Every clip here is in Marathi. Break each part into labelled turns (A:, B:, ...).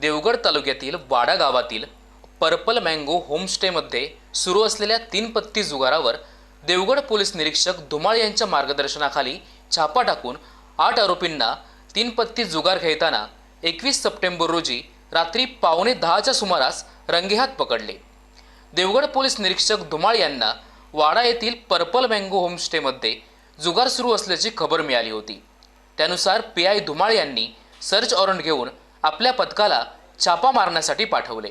A: देवगड तालुक्यातील वाडा गावातील पर्पल मँगो होमस्टेमध्ये सुरू असलेल्या तीन पत्ती जुगारावर देवगड पोलीस निरीक्षक धुमाळ यांच्या मार्गदर्शनाखाली छापा टाकून आठ आरोपींना तीन पत्ती जुगार खेळताना एकवीस सप्टेंबर रोजी रात्री पावणे दहाच्या सुमारास रंगेहात पकडले. देवगड पोलीस निरीक्षक धुमाळ यांना वाडा येथील पर्पल मँगो होमस्टेमध्ये जुगार सुरू असल्याची खबर मिळाली होती. त्यानुसार पी आय धुमाळ यांनी सर्च वॉरंट घेऊन आपल्या पथकाला छापा मारण्यासाठी पाठवले.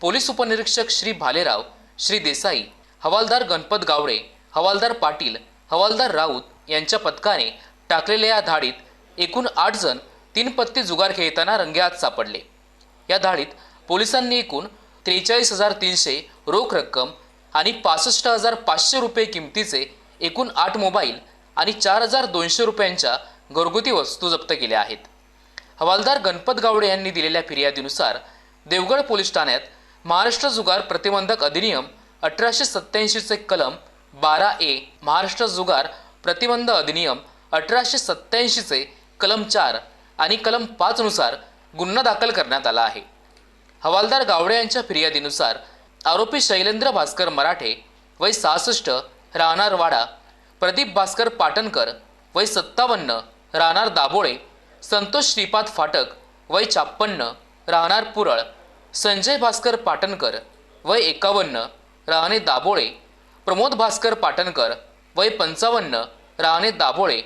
A: पोलीस उपनिरीक्षक श्री भालेराव श्री देसाई हवालदार गणपत गावडे हवालदार पाटील हवालदार राऊत यांच्या पथकाने टाकलेल्या या धाडीत एकूण आठ जण तीन पत्ती जुगार खेळताना रंगेहात सापडले. या धाडीत पोलिसांनी एकूण त्रेचाळीस हजार तीनशे रोख रक्कम आणि पासष्ट हजार पाचशे रुपये किमतीचे एकूण आठ मोबाईल आणि चार हजार दोनशे रुपयांच्या घरगुती वस्तू जप्त केल्या आहेत. हवालदार गणपत गावडे यांनी दिलेल्या फिर्यादीनुसार देवगड पोलीस ठाण्यात महाराष्ट्र जुगार प्रतिबंधक अधिनियम अठराशे सत्याऐंशीचे कलम बारा ए महाराष्ट्र जुगार प्रतिबंध अधिनियम अठराशे सत्याऐंशीचे कलम चार आणि कलम पाचनुसार गुन्हा दाखल करण्यात आला आहे. हवालदार गावडे यांच्या फिर्यादीनुसार आरोपी शैलेंद्र भास्कर मराठे वय सहासष्ट राहणार वाडा प्रदीप भास्कर पाटणकर वय सत्तावन्न राहणार दाभोळे संतोष श्रीपाद फाटक वय छाप्पन्न राहणार पुरळ संजय भास्कर पाटणकर वय एकावन्न राहणे दाभोळे प्रमोद भास्कर पाटणकर वय पंचावन्न राहणे दाभोळे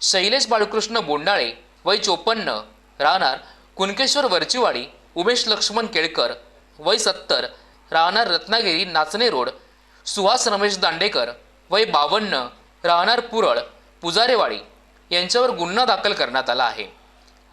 A: शैलेश बाळकृष्ण बोंडाळे वय चोपन्न राहणार कुणकेश्वर वरचीवाडी उमेश लक्ष्मण केळकर वय सत्तर राहणार रत्नागिरी नाचणे रोड सुहास रमेश दांडेकर वय बावन्न राहणार पुरळ पुजारेवाडी यांच्यावर गुन्हा दाखल करण्यात आला आहे.